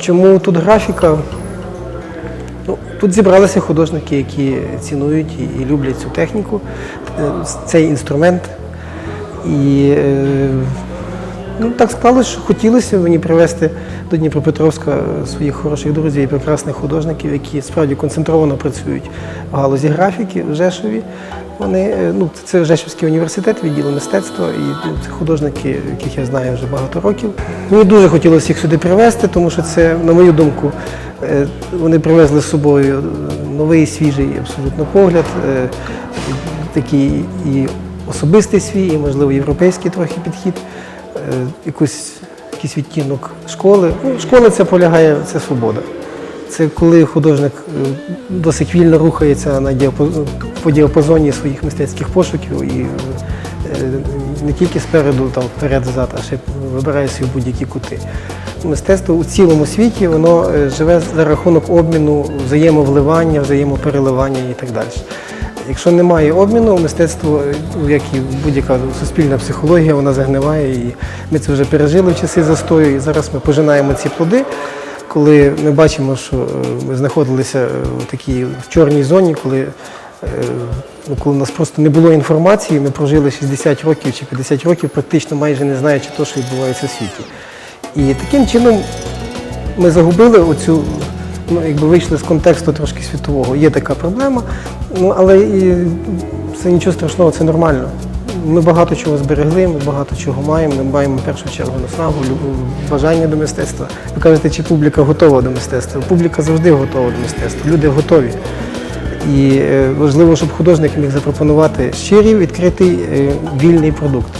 Чому тут графіка? Ну, тут зібралися художники, які цінують і, люблять цю техніку, е, цей інструмент. І е, ну, так склалося, що хотілося мені привезти до Дніпропетровська своїх хороших друзів і прекрасних художників, які справді концентровано працюють в галузі графіки в Жешові. Вони, е, ну, це Жешівський університет, відділу мистецтва, і ну, це художники, яких я знаю вже багато років. Мені дуже хотілося їх сюди привезти, тому що це, на мою думку, е, вони привезли з собою е, новий, свіжий абсолютно погляд, е, такий і особистий свій, і, можливо, європейський трохи підхід, е, якусь, якийсь відтінок школи. Ну, школа це полягає, це свобода. Це коли художник е, досить вільно рухається на по діапазоні своїх мистецьких пошуків і е, не тільки спереду, там вперед-зад, а ще вибирає свої будь-які кути. Мистецтво у цілому світі воно е, живе за рахунок обміну, взаємовливання, взаємопереливання і так далі. Якщо немає обміну, мистецтво, як і будь-яка суспільна психологія, вона загниває. І ми це вже пережили в часи застою, і зараз ми пожинаємо ці плоди коли ми бачимо, що е, ми знаходилися е, в такій в чорній зоні, коли, е, ну, коли у нас просто не було інформації, ми прожили 60 років чи 50 років, практично майже не знаючи того, що відбувається в світі. І таким чином ми загубили оцю, ну, якби вийшли з контексту трошки світового. Є така проблема, ну, але і це нічого страшного, це нормально. Ми багато чого зберегли, ми багато чого маємо. Ми маємо в першу чергу наснагу, бажання до мистецтва. Ви кажете, чи публіка готова до мистецтва? Публіка завжди готова до мистецтва. Люди готові. І е, важливо, щоб художник міг запропонувати щирий, відкритий, е, вільний продукт.